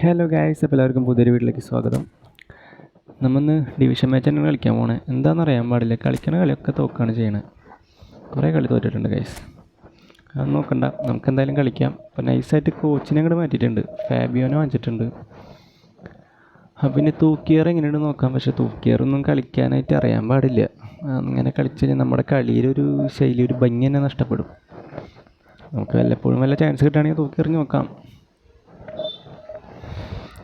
Hello guys അപ്പോൾ എല്ലാവർക്കും പുതിയൊരു വീട്ടിലേക്ക് സ്വാഗതം. നമ്മന്ന് ഡിവിഷൻ മാച്ച് തന്നെ കളിക്കാൻ പോണേ. എന്താണെന്ന് അറിയാൻ പാടില്ല. കളിക്കണ കളിയൊക്കെ തോക്കാണ് ചെയ്യണത് കുറേ കളി തോറ്റിട്ടുണ്ട് ഗൈസ് അത് നോക്കണ്ട. നമുക്ക് എന്തായാലും കളിക്കാം. അപ്പോൾ നൈസായിട്ട് കോച്ചിനെ അങ്ങോട്ട് മാറ്റിയിട്ടുണ്ട്. ഫാബിയോനെ വാങ്ങിച്ചിട്ടുണ്ട്. അപ്പം പിന്നെ തൂക്കിയർ എങ്ങനെയുണ്ട് നോക്കാം. പക്ഷേ തൂക്കിയറൊന്നും കളിക്കാനായിട്ട് അറിയാൻ പാടില്ല. അങ്ങനെ കളിച്ചു കഴിഞ്ഞാൽ നമ്മുടെ കളിയിലൊരു ശൈലി ഒരു ഭംഗി തന്നെ നഷ്ടപ്പെടും. നമുക്ക് വല്ലപ്പോഴും വല്ല ചാൻസ് കിട്ടുകയാണെങ്കിൽ തൂക്കിയെറിഞ്ഞ് നോക്കാം.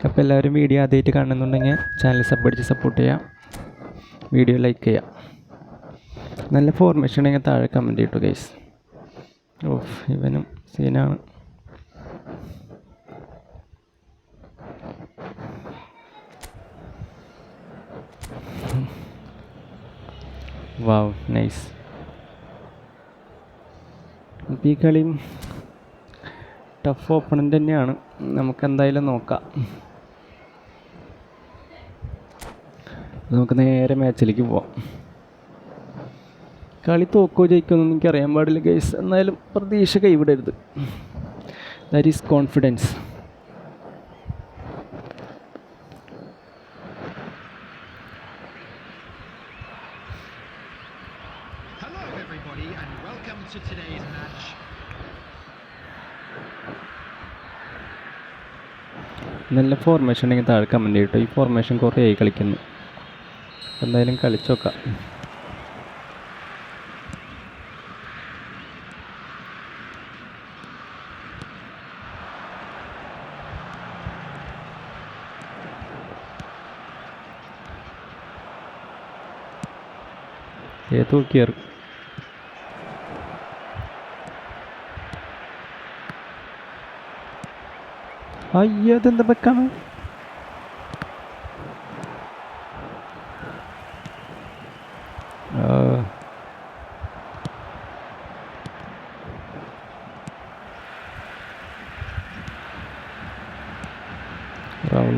അപ്പോൾ എല്ലാവരും വീഡിയോ ആദ്യമായിട്ട് കാണുന്നുണ്ടെങ്കിൽ ചാനൽ സബ് സപ്പോർട്ട് ചെയ്യാം. വീഡിയോ ലൈക്ക് ചെയ്യാം. നല്ല ഫോർമേഷൻ ഉണ്ടെങ്കിൽ താഴെ കമന്റ് ചെയ്യട്ടോ ഗൈസ് ഓഫ് ഇവനും സീനാണ് വാവ് നൈസ് അപ്പോൾ ഈ കളിയും ടഫ് ഓപ്പണന്റ് തന്നെയാണ്. നമുക്ക് എന്തായാലും നോക്കാം. നമുക്ക് നേരെ മാച്ചിലേക്ക് പോവാം. കളി തോക്കോ ജയിക്കുമെന്നൊന്നും എനിക്ക് അറിയാൻ പാടില്ല ഗൈസ് എന്നാലും പ്രതീക്ഷ കൈവിടരുത്. That is confidence. നല്ല ഫോർമേഷൻ ഉണ്ടെങ്കിൽ താഴെ കമന്റ് ചെയ്യട്ടോ ഈ ഫോർമേഷൻ കുറേ ആയി കളിക്കുന്നു. എന്തായാലും കളിച്ചോക്കാം ഏ തൂക്കിയർ അയ്യോ അതെന്താ വെക്കാണ്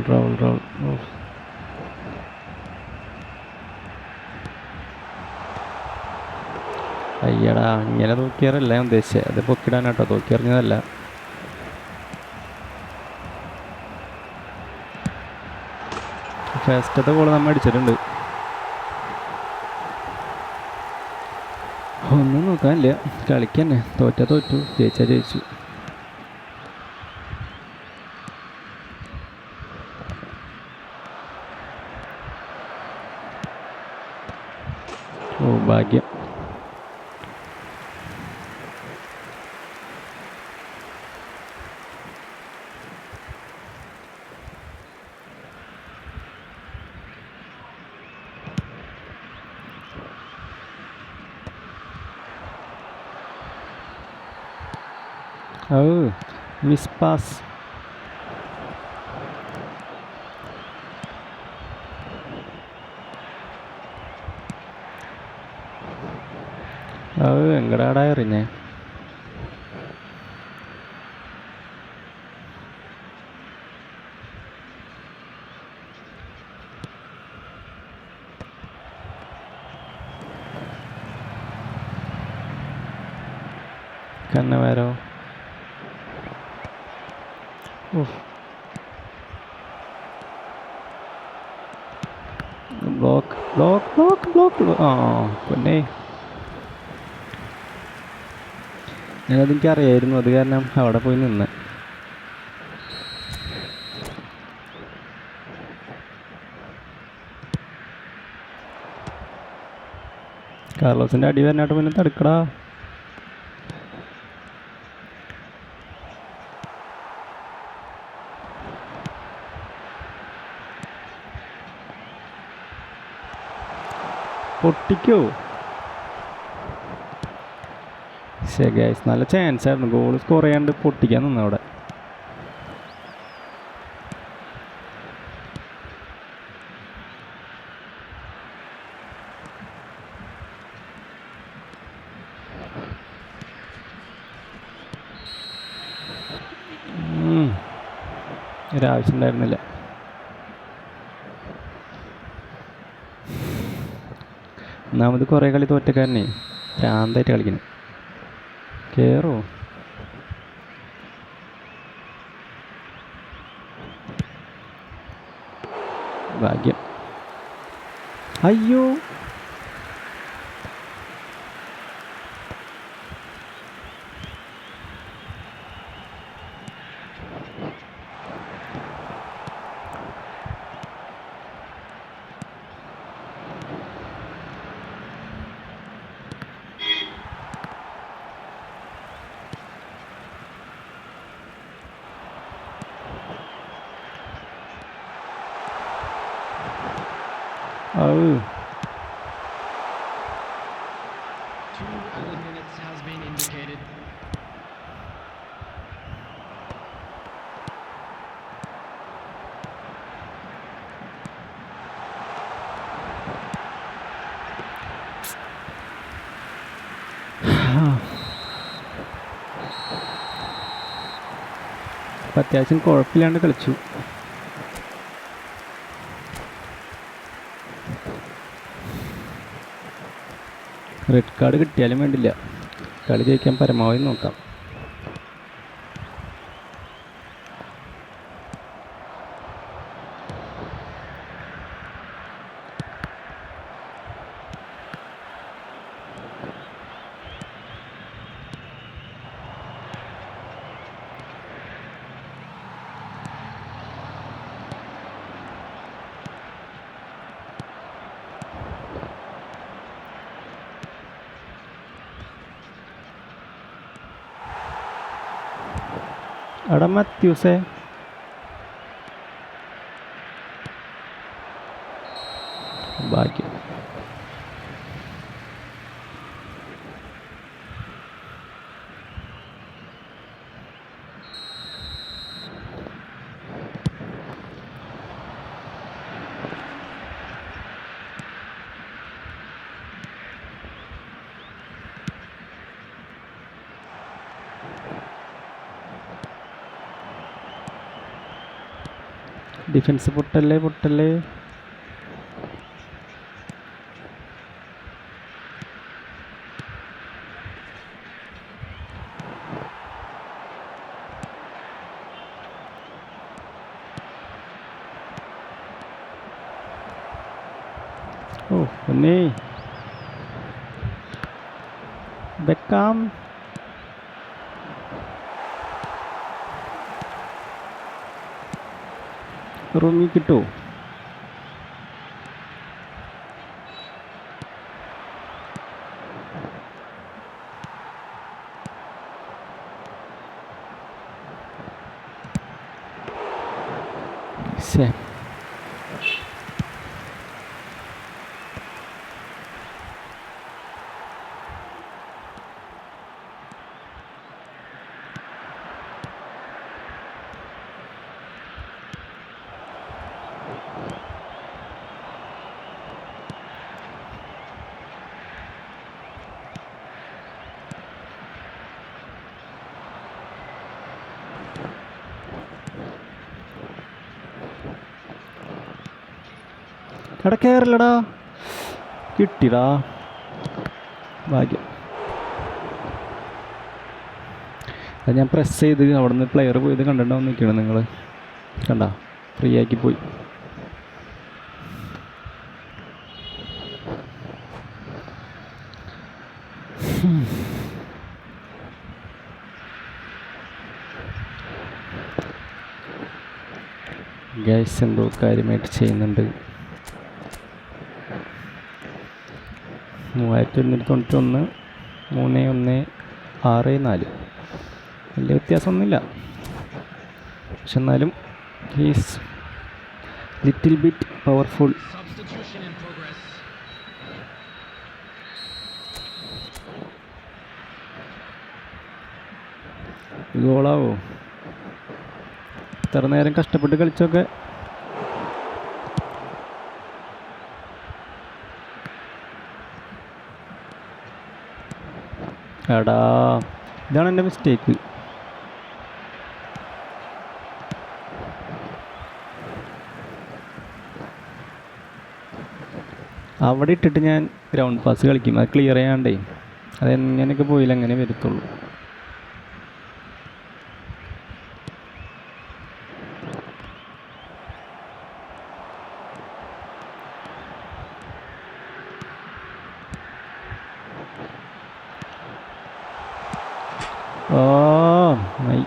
travel. റൗൾ ഓഫ് അയ്യടാ ഇങ്ങനെ തൂക്കിയാറല്ല ഞാൻ ഉദ്ദേശിച്ചത് അത് പൊക്കിടാനാട്ടോ തൂക്കിയെറിഞ്ഞതല്ല. ഫസ്റ്റത്തെ ഗോൾ നമ്മൾ അടിച്ചിട്ടുണ്ട്. ഒന്നും നോക്കാനില്ല. കളിക്കന്നെ. തോറ്റാ തോറ്റു. ജയിച്ചാ ജയിച്ചു ഓ ഭാഗ്യം ഓ മിസ് പാസ് ഓ എങ്കടാടാ എറിഞ്ഞേ. ബ്ലോക്ക് ബ്ലോക്ക് ബ്ലോക്ക് ബ്ലോക്ക് ആ പിന്നെ. ഞാനത് എനിക്ക് അറിയായിരുന്നു അത് കാരണം അവിടെ പോയി നിന്ന്. കാർലോസിന്റെ അടി വരനായിട്ട് പിന്നെ തടുക്കടാ. പൊട്ടിക്കോ. ശരി നല്ല ചാൻസ് ആയിരുന്നു. ഗോൾ സ്കോർ ചെയ്യാണ്ട് പൊട്ടിക്കാൻ നിന്നു അവിടെ. ഒരാവശ്യം ഉണ്ടായിരുന്നില്ല. ഒന്നാമത് കുറേ കളി തോറ്റക്കാരനെ. ഭ്രാന്തായിട്ട് കളിക്കണം കയറോ ഭാഗ്യം. അയ്യോ! അപ്പം അത്യാവശ്യം കുഴപ്പമില്ലാണ്ട് കളിച്ചു. റെഡ് കാർഡ് കിട്ടിയാലും വേണ്ടില്ല. കളി ജയിക്കാൻ പരമാവധി നോക്കാം. എടാ മത്യൂസേ ഭാഗ്യം ഡിഫൻസ് പൊട്ടല്ലേ പൊട്ടല്ലേ ഓ പൊന്നേ ബെക്കാം റൂമിൽ കിട്ടുമോ ശേ എടാ കയറില്ലടാ കിട്ടിടാ ഭാഗ്യം. അത് ഞാൻ പ്രസ് ചെയ്ത് അവിടുന്ന് പ്ലെയർ പോയത് കണ്ടിട്ടുണ്ടാവും നിൽക്കണം നിങ്ങൾ കണ്ട? ഫ്രീ ആക്കി പോയി. ഗ്യാസ് എന്തോ കാര്യമായിട്ട് ചെയ്യുന്നുണ്ട്. മൂവായിരത്തി ഒരുന്നൂറ്റി തൊണ്ണൂറ്റി ഒന്ന് മൂന്ന് ഒന്ന് ആറ് നാല്. വലിയ വ്യത്യാസമൊന്നുമില്ല. പക്ഷെ എന്നാലും ഹീസ് ലിറ്റിൽ ബിറ്റ് പവർഫുൾ. ഗോളാവോ? ഇത്ര നേരം കഷ്ടപ്പെട്ട് കളിച്ചൊക്കെ എടാ ഇതാണ് എന്റെ മിസ്റ്റേക്ക് അവിടെ ഇട്ടിട്ട് ഞാൻ ഗ്രൗണ്ട് പാസ് കളിക്കും. അത് ക്ലിയർ ചെയ്യാണ്ടേ. അതെങ്ങനെയൊക്കെ പോയില്ല അങ്ങനെ വരത്തുള്ളൂ. ഓ മൈ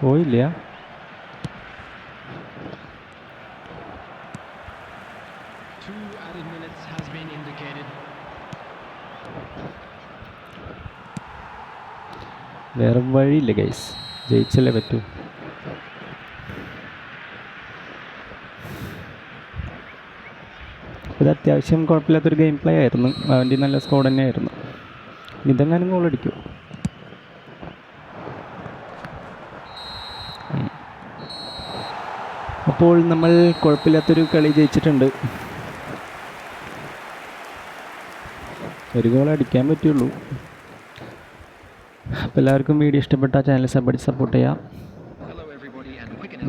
പോയില്ല. വേറെ വഴിയില്ല ഗൈസ് ജയിച്ചല്ലേ പറ്റൂ ഇത് അത്യാവശ്യം കുഴപ്പമില്ലാത്തൊരു ഗെയിം പ്ലേ ആയിരുന്നു. അവന്റെ നല്ല സ്കോർ തന്നെയായിരുന്നു. ഇതെങ്ങാനും ഗോൾ അടിക്കൂ. അപ്പോൾ നമ്മൾ കുഴപ്പമില്ലാത്തൊരു കളി ജയിച്ചിട്ടുണ്ട്. ഒരു ഗോൾ അടിക്കാൻ പറ്റുള്ളൂ. അപ്പോൾ എല്ലാവർക്കും വീഡിയോ ഇഷ്ടപ്പെട്ട ചാനൽ സപ്പോർട്ട് ചെയ്യാം.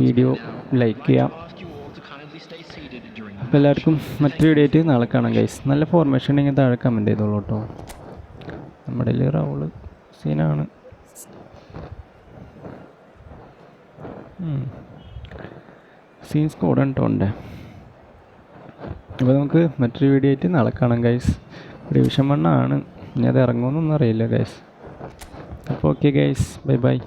വീഡിയോ ലൈക്ക് ചെയ്യാം. അപ്പോൾ എല്ലാവർക്കും മറ്റൊരു വീഡിയോ ആയിട്ട് നാളെ കാണാം ഗൈസ് നല്ല ഫോർമേഷൻ ഉണ്ടെങ്കിൽ താഴെ കമന്റ് ചെയ്തോളൂ കേട്ടോ നമ്മുടെ റൗൾ സീനാണ് സീൻ സ്കോഡാണ് ഉണ്ട് അപ്പോൾ നമുക്ക് മറ്റൊരു വീഡിയോ ആയിട്ട് നാളെ കാണാം ഗൈസ് ഡിവിഷൻ വണ്ണാണ് ഇനി അത് ഇറങ്ങുമെന്നൊന്നും അറിയില്ല ഗൈസ് അപ്പോൾ ഓക്കെ ഗൈസ് ബൈ ബൈ